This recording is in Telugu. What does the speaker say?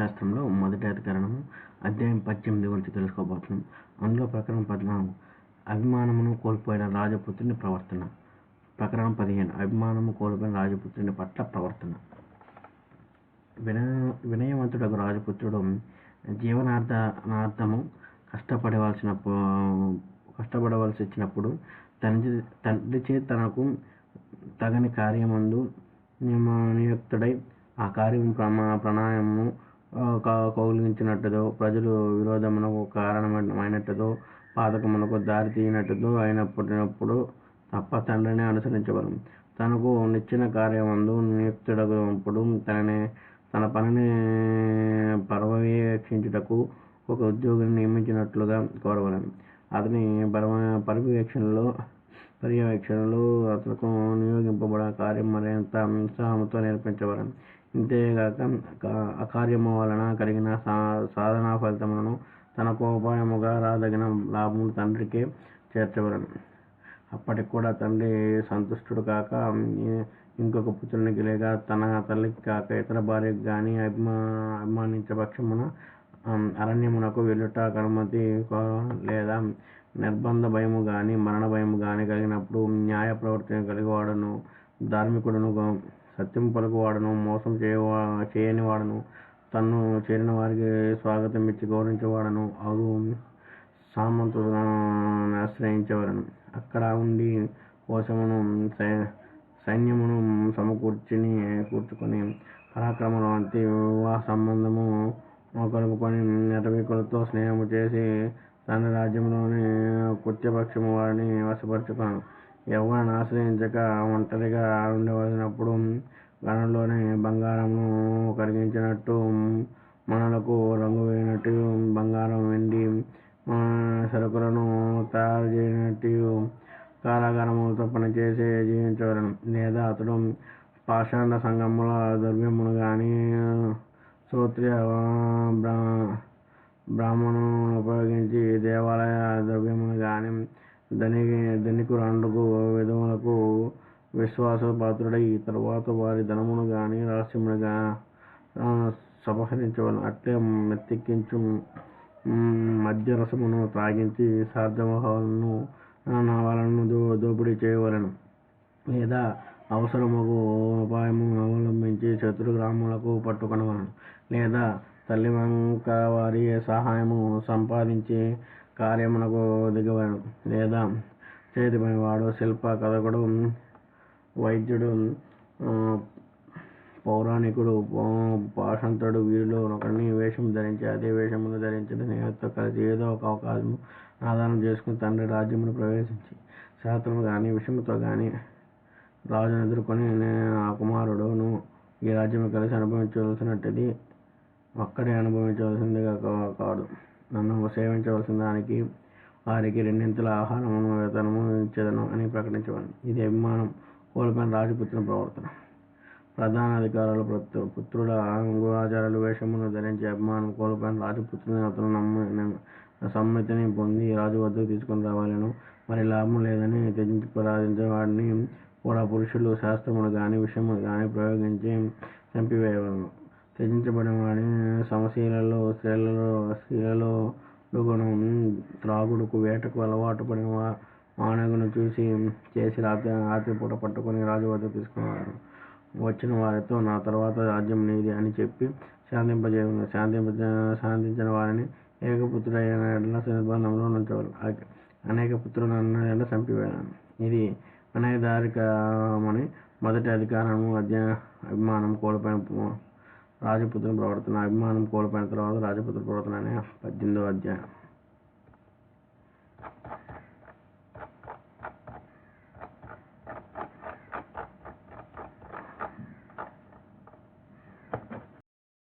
శాస్త్రంలో మొదటి అధికరణము అధ్యాయం పద్దెనిమిది గురించి తెలుసుకోబోతున్నాం. అందులో ప్రకరణం పద్నాలుగు అభిమానమును కోల్పోయిన రాజపుత్రుని ప్రవర్తన. ప్రకరణం పదిహేను అభిమానము కోల్పోయిన రాజపుత్రుని పట్ల ప్రవర్తన. వినయ వినయవంతుడు రాజపుత్రుడు జీవనార్థనార్థము కష్టపడవలసిన కష్టపడవలసి వచ్చినప్పుడు తండ్రి తండ్రిచే తనకు తగని కార్యమందు నియమ- నియుక్తుడై ఆ కార్యము ప్రమా ప్రణాయము కౌలించినట్టుదో ప్రజలు విరోధమునకు కారణమైనట్టుదో పాతకమునకు దారి తీయనట్టుదో అయినప్పుడు తప్ప తండ్రిని అనుసరించవలం తనకు నిచ్చిన కార్యమందు నియుక్తుడప్పుడు తనని తన పనిని పర్యవేక్షించుటకు ఒక ఉద్యోగిని నియమించినట్లుగా కోరవలను అతని పర్వ పర్యవేక్షణలో పర్యవేక్షణలో అతనికి నియోగింపబడిన కార్యం మరింత ఉత్సాహంతో నేర్పించవలను అంతేగాక అకార్యము వలన కలిగిన సా సాధనా ఫలితములను తనకు ఉపాయముగా రాదగిన లాభమును తండ్రికే చేర్చవలను. అప్పటికి కూడా తండ్రి సంతుష్టుడు కాక ఇంకొక పుత్రునికి లేక తన తల్లికి కాక ఇతర భార్యకు కానీ అభిమా అభిమానించే పక్షమున అరణ్యమునకు వెళ్ళుట అనుమతి లేదా నిర్బంధ భయము కానీ మరణ భయము కానీ కలిగినప్పుడు న్యాయ ప్రవర్తన కలిగివాడును. ధార్మికుడును గా- సత్యం మోసం చేయవా చేయని వాడను తన్ను చేరిన వారికి స్వాగతం ఇచ్చి గౌరవించేవాడును అగు సామంతులను ఆశ్రయించవలను అక్కడ ఉండి కోశమును సై- సైన్యమును సమకూర్చుని కూర్చుకొని పరాక్రమవంతి వివాహ సంబంధము కలుపుకొని నిర్వీకులతో స్నేహము చేసి తన రాజ్యంలోని కృత్యపక్షము వారిని వశపరచుకున్నాను. ఎవరిని ఆశ్రయించక ఒంటరిగా ఉండవలసినప్పుడు గనుల్లోని బంగారమును కరిగించినట్టు మనలకు రంగు వేయనట్టు బంగారం వెండి సరుకులను తయారు చేయనట్టు కారాగారములతో పనిచేసి జీవించవలను లేదా అతడు పాషాండ సంఘముల ద్రవ్యమును కానీ శ్రోత్రియ బ్రా బ్రాహ్మణులను ఉపయోగించి దేవాలయ ద్రవ్యమును కానీ ధని ధనికురాండ్రకు విధములకు విశ్వాస పాత్రుడై తరువాత వారి ధనమును గాని రహస్యమును గా ఆ, సపహరించవలను అట్లే మెత్తెక్కించు మద్యరసమును త్రాగించి సార్థమోహాలను నావాలను దో దోపిడీ చేయవలను. లేదా అవసరమగు ఉపాయము అవలంబించి శత్రు గ్రామములకు పట్టుకొనవలను. లేదా తల్లి వంక వారి సహాయము సంపాదించి కార్యమునకు దిగవాడు లేదా చేతి పనివాడు శిల్ప కథకుడు వైద్యుడు పౌరాణికుడు భాషంతుడు పాషంతుడు వీరిలో ఒకరిని వేషం ధరించి అదే వేషమును ధరించిన స్నేహితుతో కలిసి ఏదో ఒక అవకాశం ఆధారం చేసుకుని తండ్రి రాజ్యమును ప్రవేశించి శాస్త్రము కానీ విషముతో కానీ రాజును ఎదుర్కొని ఆ కుమారుడును ఈ రాజ్యము కలిసి అనుభవించవలసినట్టుది. ఒక్కడే అనుభవించవలసిందిగా కాదు. నన్ను సేవించవలసిన దానికి వారికి రెండింతల ఆహారమును వేతనము ఇచ్చేదను అని ప్రకటించవలను ఇది అభిమానం కోల్పోయిన రాజపుత్రుని ప్రవర్తన. ప్రధాన అధికారుల పుత్రుల ఆచారాలు వేషమును ధరించి అభిమానం కోల్పోయిన రాజపుత్రుని అతను నమ్మ నమ్మ- సమ్మతిని పొంది రాజు వద్దకు తీసుకుని రావాలను. మరి లాభం లేదని త్యజించి పరాధించే వాడిని కూడా పురుషులు శాస్త్రమును కానీ విషయమును కానీ ప్రయోగించి చంపివేయవలను. త్యజించబడిన వాడిని సమశీలలో స్త్రీలలో స్త్రీలలో డుగును త్రాగుడుకు వేటకు అలవాటు పడిన వా- మానవుని చూసి చేసి రాత్రి రాత్రిపూట పట్టుకొని రాజు వద్దకు తీసుకున్నారు. వచ్చిన వారితో నా తర్వాత రాజ్యం నీది అని చెప్పి శాంతింపజేయను. శాంతింప శాంతించిన వారిని ఏకపుత్రుడైన ఎడల నిర్బంధంలో ఉంచవలను అనేక పుత్రులు అన్న ఎడల చంపివేయాలను ఇది అనేకదారికమని మొదటి అధికారము అధ్య అభిమానం కోల్పోయిన రాజపుత్రుని ప్రవర్తన అభిమానం కోల్పోయిన తర్వాత రాజపుత్ర ప్రవర్తన అనే పద్దెనిమిదో అధ్యాయం.